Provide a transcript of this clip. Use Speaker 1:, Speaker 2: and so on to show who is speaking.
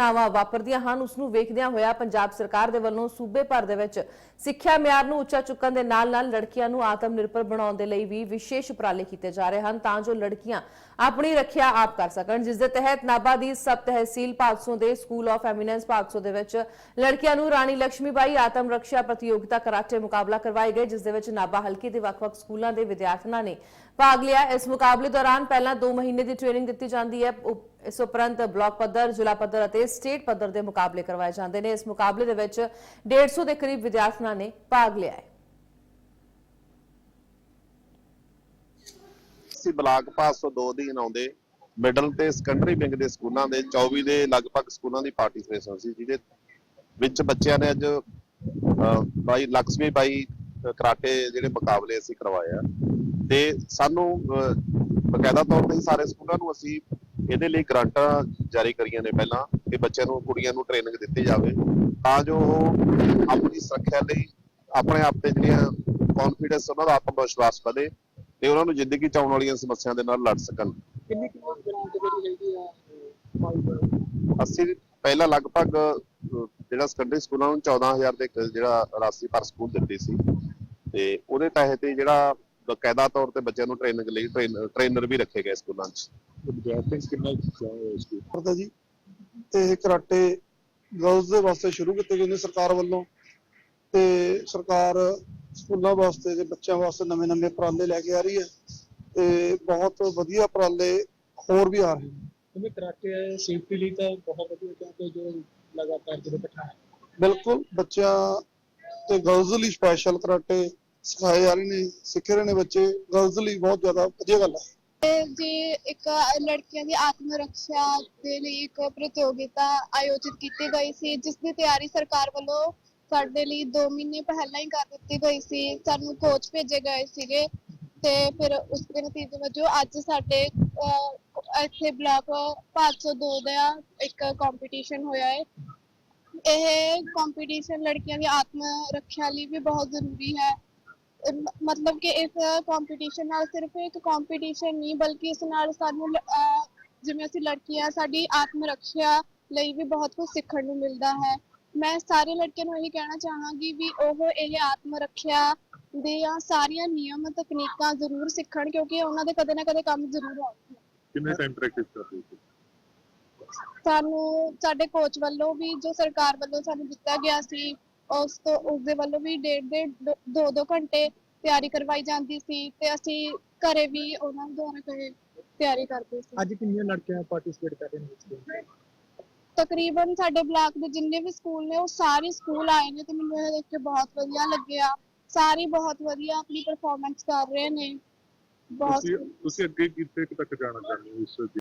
Speaker 1: ਘਟਨਾਵਾਂ ਵਾਪਰਦੀਆਂ ਹਨ ਉਸ ਨੂੰ ਵੇਖਦਿਆਂ ਹੋਇਆ ਪੰਜਾਬ ਸਰਕਾਰ ਦੇ ਵੱਲੋਂ ਸੂਬੇ ਭਰ ਦੇ ਵਿੱਚ ਸਿੱਖਿਆ ਮਿਆਰ ਨੂੰ ਉੱਚਾ ਚੁੱਕਣ ਦੇ ਨਾਲ-ਨਾਲ ਲੜਕੀਆਂ ਨੂੰ ਆਤਮ ਨਿਰਭਰ ਬਣਾਉਣ ਦੇ ਲਈ ਵੀ ਵਿਸ਼ੇਸ਼ ਉਪਰਾਲੇ ਕੀਤੇ ਜਾ ਰਹੇ ਹਨ ਤਾਂ ਜੋ ਲੜਕੀਆਂ ਆਪਣੀ ਰੱਖਿਆ ਆਪ ਕਰ ਸਕਣ, ਜਿਸ ਦੇ ਤਹਿਤ ਨਾਭਾ ਦੀ ਸਬ ਤਹਿਸੀਲ ਭਾਦਸੋਂ ਦੇ ਸਕੂਲ ਆਫ ਐਮੀਨੈਂਸ ਭਾਦਸੋਂ ਦੇ ਵਿੱਚ ਲੜਕੀਆਂ ਨੂੰ ਰਾਣੀ ਲక్ష్ਮੀਬਾਈ ਆਤਮ ਰੱਖਿਆ ਪ੍ਰਤੀਯੋਗਿਤਾ ਕਰਾਟੇ ਮੁਕਾਬਲਾ ਕਰਵਾਏ ਗਏ, ਜਿਸ ਦੇ ਵਿੱਚ ਨਾਭਾ ਹਲਕੇ ਦੇ ਵੱਖ-ਵੱਖ ਸਕੂਲਾਂ ਦੇ ਵਿਦਿਆਰਥਣਾਂ ਨੇ ਭਾਗ ਲਿਆ। ਇਸ ਮੁਕਾਬਲੇ ਦੌਰਾਨ ਪਹਿਲਾਂ 2 ਮਹੀਨੇ ਦੀ ਟ੍ਰੇਨਿੰਗ ਦਿੱਤੀ ਜਾਂਦੀ ਹੈ। ਇਸ ਉਪਰੰਤ ਬਲਾਕ ਪੱਧਰ, ਜ਼ਿਲ੍ਹਾ ਪੱਧਰ ਅਤੇ ਸਟੇਟ ਪੱਧਰ ਦੇ ਮੁਕਾਬਲੇ ਕਰਵਾਏ ਜਾਂਦੇ ਨੇ। ਇਸ ਮੁਕਾਬਲੇ ਦੇ ਵਿੱਚ 150 ਦੇ ਕਰੀਬ ਵਿਦਿਆਰਥਣਾਂ ਨੇ ਭਾਗ ਲਿਆ ਹੈ।
Speaker 2: ਅਸੀਂ ਬਲਾਕ ਪਾਸ ਤੋਂ ਦੋ ਦਿਨ ਆਉਂਦੇ। ਮਿਡਲ ਤੇ ਸੈਕੰਡਰੀ ਵਿੰਗ ਦੇ ਸਕੂਲਾਂ ਦੇ 24 ਦੇ ਲਗਭਗ ਸਕੂਲਾਂ ਦੀ ਪਾਰਟਿਸਿਪੇਸ਼ਨ ਸੀ, ਜਿਹਦੇ ਵਿੱਚ ਬੱਚਿਆਂ ਨੇ ਅੱਜ ਬਾਈ ਲక్ష్ਮੀ ਬਾਈ ਕਰਾਟੇ ਜਿਹੜੇ ਮੁਕਾਬਲੇ ਅਸੀਂ ਕਰਵਾਏ ਆ। ਤੇ ਸਾਨੂੰ ਬਕਾਇਦਾ ਤੌਰ ਤੇ ਸਾਰੇ ਸਕੂਲਾਂ ਨੂੰ ਅਸੀਂ ਇਹਦੇ ਲਈ ਗ੍ਰਾਂਟਾਂ ਜਾਰੀ ਕਰੀਆਂ ਨੇ ਪਹਿਲਾਂ ਕਿ ਬੱਚਿਆਂ ਨੂੰ ਕੁੜੀਆਂ ਨੂੰ ਟ੍ਰੇਨਿੰਗ ਦਿੱਤੀ ਜਾਵੇ। ਤਾਂ ਜੋ ਉਹ ਆਪਣੀ ਸੁਰੱਖਿਆ ਲਈ ਆਪਣੇ ਆਪ ਤੇ ਜਿਹੜੀਆਂ ਕੌਨਫੀਡੈਂਸ ਉਹਨਾਂ ਦਾ ਆਤਮ ਵਿਸ਼ਵਾਸ ਵਧੇ ਤੇ ਉਹਨਾਂ ਨੂੰ ਜ਼ਿੰਦਗੀ ਚ ਆਉਣ ਵਾਲੀਆਂ ਸਮੱਸਿਆਵਾਂ ਦੇ ਨਾਲ ਲੜ ਸਕਣ।
Speaker 3: ਕਿੰਨੀ ਕਿੰਨੀ ਗ੍ਰਾਂਟ ਜਿਹੜੀ ਹੈਗੀ ਆ
Speaker 2: ਅਸੀਂ ਪਹਿਲਾਂ ਲਗਭਗ ਜਿਹੜਾ ਸੈਕੰਡਰੀ ਸਕੂਲਾਂ ਨੂੰ 14000 ਦੇ ਜਿਹੜਾ ਰਾਸ਼ੀ ਪਰ ਸਕੂਲ ਦਿੱਤੀ ਸੀ। ਤੇ ਉਹਦੇ ਤਹਿਤ ਜਿਹੜਾ ਬਕਾਇਦਾ ਤੌਰ ਤੇ ਬੱਚਿਆਂ ਨੂੰ ਟ੍ਰੇਨਿੰਗ ਲਈ ਟ੍ਰੇਨਰ ਵੀ ਰੱਖੇ ਗਏ ਸਕੂਲਾਂ 'ਚ
Speaker 3: ਵਿਦਿਆਰਥੀ ਕਿੰਨਾ ਇਸ ਦੀ
Speaker 4: ਜੀ। ਤੇ ਇਹ ਕਰਾਟੇ ਗਰਲਸ ਦੇ ਵਾਸਤੇ ਸ਼ੁਰੂ ਕੀਤੇ ਗਏ ਨੇ ਸਰਕਾਰ ਵੱਲੋਂ। ਤੇ ਸਰਕਾਰ ਸਕੂਲਾਂ ਵਾਸਤੇ ਤੇ ਬੱਚਿਆਂ ਵਾਸਤੇ ਨਵੇਂ-ਨਵੇਂ ਉਪਰਾਲੇ ਲੈ ਕੇ ਆ ਰਹੀ ਹੈ। ਤੇ ਬਹੁਤ ਵਧੀਆ ਉਪਰਾਲੇ ਹੋਰ ਵੀ ਆ ਰਹੇ ਨੇ।
Speaker 3: ਜਿਵੇਂ ਕਰਾਟੇ ਸੇਫਟੀ ਲਈ ਤਾਂ ਬਹੁਤ ਵਧੀਆ ਕਿਉਂਕਿ ਜੋ ਲਗਾਤਾਰ ਜਿਹੜੇ ਬਿਠਾ
Speaker 4: ਬਿਲਕੁਲ ਬੱਚਿਆਂ ਤੇ ਗਰਲਸ ਲਈ ਸਪੈਸ਼ਲ ਕਰਾਟੇ ਸਿਖਾਏ ਜਾ ਰਹੇ ਨੇ ਸਿੱਖ ਰਹੇ ਨੇ ਬੱਚੇ। ਗਰਲਸ ਲਈ ਬਹੁਤ ਜ਼ਿਆਦਾ ਵਧੀਆ ਗੱਲ ਹੈ।
Speaker 5: ਜੀ ਇੱਕ ਲੜਕੀਆਂ ਦੀ ਆਤਮ ਰੱਖਿਆ ਦੇ ਲਈ ਇੱਕ ਪ੍ਰਤੀਯੋਗਿਤਾ ਆਯੋਜਿਤ ਕੀਤੀ ਗਈ ਸੀ ਜਿਸ ਦੀ ਤਿਆਰੀ ਸਰਕਾਰ ਵੱਲੋਂ ਸਾਡੇ ਲਈ 2 ਮਹੀਨੇ ਪਹਿਲਾਂ ਹੀ ਕਰ ਦਿੱਤੀ ਗਈ ਸੀ। ਸਾਨੂੰ ਕੋਚ ਭੇਜੇ ਗਏ ਸੀਗੇ ਤੇ ਫਿਰ ਉਸ ਦੇ ਨਤੀਜੇ ਵਜੋਂ ਅੱਜ ਸਾਡੇ ਅਹ, ਇੱਥੇ ਬਲਾਕ 502 ਦਾ ਇੱਕ ਕੰਪੀਟੀਸ਼ਨ ਹੋਇਆ ਹੈ। ਇਹ ਕੰਪੀਟੀਸ਼ਨ ਲੜਕੀਆਂ ਦੀ ਆਤਮ ਰੱਖਿਆ ਲਈ ਵੀ ਬਹੁਤ ਜ਼ਰੂਰੀ ਹੈ। ਮਤਲਬ ਕਿ ਇਸ ਕੰਪੀਟੀਸ਼ਨ ਨਾਲ ਸਿਰਫ ਇੱਕ ਕੰਪੀਟੀਸ਼ਨ ਨਹੀਂ ਬਲਕਿ ਇਸ ਨਾਲ ਸਾਨੂੰ ਅਹ ਜਿਵੇਂ ਅਸੀਂ ਲੜਕੀਆਂ ਸਾਡੀ ਆਤਮ ਰੱਖਿਆ ਲਈ ਵੀ ਬਹੁਤ ਕੁਝ ਸਿੱਖਣ ਨੂੰ ਮਿਲਦਾ ਹੈ। ਮੈਂ ਸਾਰੇ ਲੜਕਿਆਂ ਨੂੰ ਇਹ ਕਹਿਣਾ ਚਾਹਾਂਗੀ ਵੀ ਉਹ ਇਹ ਆਤਮ ਰੱਖਿਆ ਦੀਆਂ ਸਾਰੀਆਂ ਨਿਯਮ ਤਕਨੀਕਾਂ ਜ਼ਰੂਰ ਸਿੱਖਣ ਕਿਉਂਕਿ ਉਹਨਾਂ ਦੇ ਕਦੇ ਨਾ ਕਦੇ ਕੰਮ ਜ਼ਰੂਰ ਆਉਣਗੇ
Speaker 3: ਕਿੰਨੇ ਟਾਈਮ ਪ੍ਰੈਕਟਿਸ ਕਰਦੇ ਹੋ
Speaker 5: ਸਾਨੂੰ ਸਾਡੇ ਕੋਚ ਵੱਲੋਂ ਵੀ ਜੋ ਸਰਕਾਰ ਵੱਲੋਂ ਸਾਨੂੰ ਦਿੱਤਾ ਗਿਆ ਸੀ ਉਸ ਤੋਂ ਉਸ ਦੇ ਵੱਲੋਂ ਵੀ ਡੇਢ ਡੇਢ ਦੋ- ਦੋ ਦੋ ਘੰਟੇ ਤਿਆਰੀ ਕਰਵਾਈ ਜਾਂਦੀ ਸੀ ਤੇ ਅਸੀਂ ਘਰੇ ਵੀ ਉਹਨਾਂ ਦੁਆਰਾ ਕਹੇ ਤਿਆਰੀ ਕਰਦੇ ਸੀ।
Speaker 3: ਅੱਜ ਕਿੰਨੀਆਂ ਲੜਕੀਆਂ ਪਾਰਟਿਸਿਪੇਟ ਕਰ ਰਹੀਆਂ ਨੇ ਇਸ ਵਿੱਚ?
Speaker 5: ਤਕਰੀਬਨ ਸਾਡੇ ਬਲਾਕ ਦੇ ਜਿੰਨੇ ਵੀ ਸਕੂਲ ਨੇ ਉਹ ਸਾਰੇ ਸਕੂਲ ਆਏ ਨੇ ਤੇ ਮੈਨੂੰ ਇਹ ਦੇਖ ਕੇ ਬਹੁਤ ਵਧੀਆ ਲੱਗਿਆ। ਸਾਰੇ ਬਹੁਤ ਵਧੀਆ ਆਪਣੀ ਪਰਫਾਰਮੈਂਸ ਕਰ ਰਹੇ ਨੇ। ਬਹੁਤ
Speaker 6: ਤੁਸੀਂ ਤੁਸੀਂ ਅੱਗੇ ਕਿਤੇ ਤੱਕ ਜਾਣਾ ਚਾਹੁੰਦੇ ਹੋ ਇਸ